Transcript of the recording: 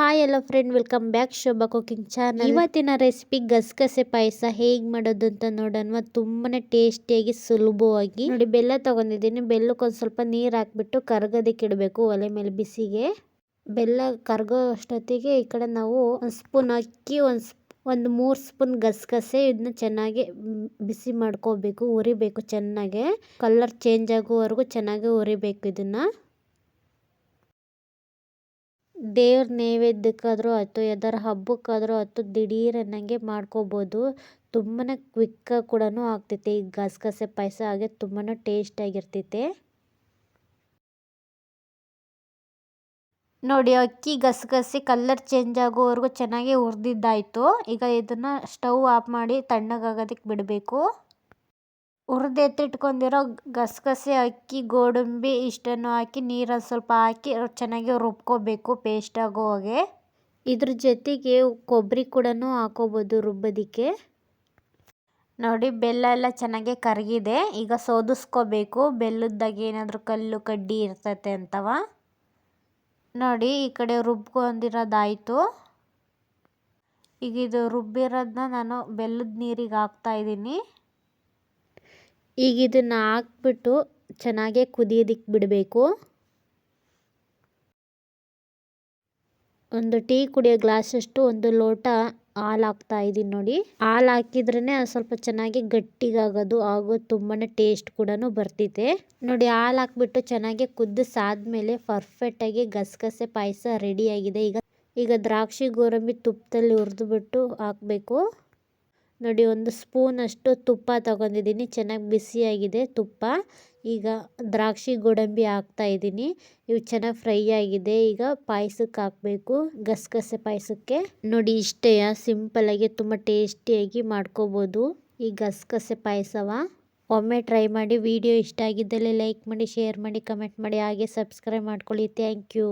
Hi ಎಲ್ಲ friend welcome back Shobha cooking channel ಇವತ್ತಿನ recipe ಗಸಗಸೆ ಪಾಯಸ ಹೇಗೆ ಮಾಡೋದು ಅಂತ ನೋಡೋಣ. ತುಂಬಾನೇ ಟೇಸ್ಟಿಯಾಗಿ ಸುಲಭವಾಗಿ. ನೋಡಿ ಬೆಲ್ಲ ತಗೊಂಡಿದ್ದೀನಿ. ಬೆಲ್ಲಕ್ಕೆ ಒಂದು ಸ್ವಲ್ಪ ನೀರು ಹಾಕ್ಬಿಟ್ಟು ಕರ್ಗೋದಕ್ಕೆ ಇಡಬೇಕು ಒಲೆ ಮೇಲೆ ಬಿಸಿಗೆ. ಬೆಲ್ಲ ಕರ್ಗೋ ಅಷ್ಟೊತ್ತಿಗೆ ಈ ಕಡೆ ನಾವು ಒಂದು ಸ್ಪೂನ್ ಅಕ್ಕಿ ಒಂದು ಒಂದು ಮೂರು ಸ್ಪೂನ್ ಗಸಗಸೆ. ಇದನ್ನ ಚೆನ್ನಾಗಿ ಬಿಸಿ ಮಾಡ್ಕೋಬೇಕು ಉರಿಬೇಕು ಚೆನ್ನಾಗೆ. ಕಲರ್ ಚೇಂಜ್ ಆಗೋವರೆಗೂ ಚೆನ್ನಾಗಿ ಉರಿಬೇಕು ಇದನ್ನ. ದೇವ್ರ ನೈವೇದ್ಯಕ್ಕಾದರೂ ಆಯ್ತು, ಯಾವ್ದಾರು ಹಬ್ಬಕ್ಕಾದರೂ ಆಯ್ತು, ದಿಢೀರ್ ಅನ್ನಂಗೆ ಮಾಡ್ಕೋಬೋದು. ತುಂಬಾ ಕ್ವಿಕ್ಕಾಗಿ ಕೂಡ ಆಗ್ತೈತೆ. ಈ ಗಸಗಸೆ ಪಾಯಸ ಹಾಗೆ ತುಂಬಾ ಟೇಸ್ಟಾಗಿರ್ತೈತೆ ನೋಡಿ, ಅಕ್ಕಿ ಗಸಗಸೆ ಕಲರ್ ಚೇಂಜ್ ಆಗೋವರೆಗೂ ಚೆನ್ನಾಗಿ ಹುರಿದಿದ್ದಾಯಿತು. ಈಗ ಇದನ್ನು ಸ್ಟವ್ ಆಫ್ ಮಾಡಿ ತಣ್ಣಗಾಗೋದಕ್ಕೆ ಬಿಡಬೇಕು. ಹುರಿದೆತ್ತಿಟ್ಕೊಂಡಿರೋ ಗಸಗಸೆ ಅಕ್ಕಿ, ಗೋಡಂಬಿ ಇಷ್ಟನ್ನು ಹಾಕಿ ನೀರಲ್ಲಿ ಸ್ವಲ್ಪ ಹಾಕಿ ಚೆನ್ನಾಗಿ ರುಬ್ಕೋಬೇಕು ಪೇಸ್ಟ್ ಆಗೋ ಹಾಗೆ. ಇದ್ರ ಜೊತೆಗೆ ಕೊಬ್ಬರಿ ಕೂಡ ಹಾಕೋಬೋದು ರುಬ್ಬೋದಕ್ಕೆ. ನೋಡಿ, ಬೆಲ್ಲ ಎಲ್ಲ ಚೆನ್ನಾಗಿ ಕರಗಿದೆ. ಈಗ ಸೋದಿಸ್ಕೋಬೇಕು. ಬೆಲ್ಲದಾಗ ಏನಾದರೂ ಕಲ್ಲು, ಕಡ್ಡಿ ಇರ್ತೈತೆ ಅಂತವ. ನೋಡಿ, ಈ ಕಡೆ ರುಬ್ಕೊಂಡಿರೋದಾಯಿತು. ಈಗ ಇದು ರುಬ್ಬಿರೋದನ್ನ ನಾನು ಬೆಲ್ಲದ ನೀರಿಗೆ ಹಾಕ್ತಾ ಇದ್ದೀನಿ. ಈಗ ಇದನ್ನು ಹಾಕ್ಬಿಟ್ಟು ಚೆನ್ನಾಗೆ ಕುದಿಯೋದಕ್ಕೆ ಬಿಡಬೇಕು. ಒಂದು ಟೀ ಕುಡಿಯೋ ಗ್ಲಾಸಷ್ಟು ಒಂದು ಲೋಟ ಹಾಲು ಹಾಕ್ತಾ ಇದ್ದೀನಿ ನೋಡಿ. ಹಾಲು ಹಾಕಿದ್ರೇ ಸ್ವಲ್ಪ ಚೆನ್ನಾಗಿ ಗಟ್ಟಿಗಾಗೋದು ಹಾಗೂ ತುಂಬಾ ಟೇಸ್ಟ್ ಕೂಡ ಬರ್ತೈತೆ ನೋಡಿ ಹಾಲು ಹಾಕ್ಬಿಟ್ಟು ಚೆನ್ನಾಗಿ ಕುದಿಸಾದ್ಮೇಲೆ ಪರ್ಫೆಕ್ಟಾಗಿ ಗಸಗಸೆ ಪಾಯಸ ರೆಡಿಯಾಗಿದೆ ಈಗ ಈಗ ದ್ರಾಕ್ಷಿ, ಗೋಡಂಬಿ ತುಪ್ಪದಲ್ಲಿ ಹುರಿದ್ಬಿಟ್ಟು ಹಾಕಬೇಕು. ನೋಡಿ, ಒಂದು ಸ್ಪೂನಷ್ಟು ತುಪ್ಪ ತಗೊಂಡಿದ್ದೀನಿ. ಚೆನ್ನಾಗಿ ಬಿಸಿಯಾಗಿದೆ ತುಪ್ಪ. ಈಗ ದ್ರಾಕ್ಷಿ ಗೋಡಂಬಿ ಹಾಕ್ತಾ ಇದ್ದೀನಿ. ಇವು ಚೆನ್ನಾಗಿ ಫ್ರೈ ಆಗಿದೆ. ಈಗ ಪಾಯಸಕ್ಕೆ ಹಾಕಬೇಕು, ಗಸಗಸೆ ಪಾಯಸಕ್ಕೆ. ನೋಡಿ, ಇಷ್ಟೇ ಸಿಂಪಲ್ಲಾಗಿ ತುಂಬ ಟೇಸ್ಟಿಯಾಗಿ ಮಾಡ್ಕೋಬೋದು. ಈ ಗಸಗಸೆ ಪಾಯಸವ. ಒಮ್ಮೆ ಟ್ರೈ ಮಾಡಿ, ವಿಡಿಯೋ ಇಷ್ಟ ಆಗಿದ್ದಲ್ಲಿ ಲೈಕ್ ಮಾಡಿ, ಶೇರ್ ಮಾಡಿ, ಕಮೆಂಟ್ ಮಾಡಿ, ಹಾಗೆ ಸಬ್ಸ್ಕ್ರೈಬ್ ಮಾಡ್ಕೊಳ್ಳಿ. Thank you.